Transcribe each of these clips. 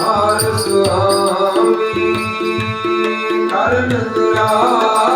Har Swami Har Nagra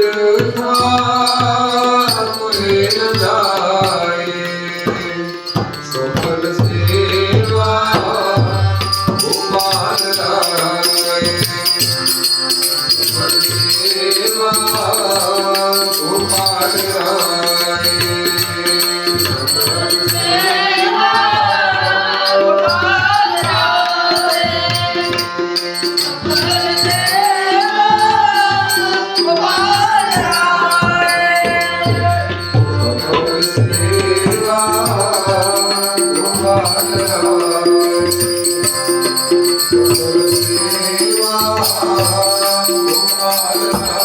Thank you.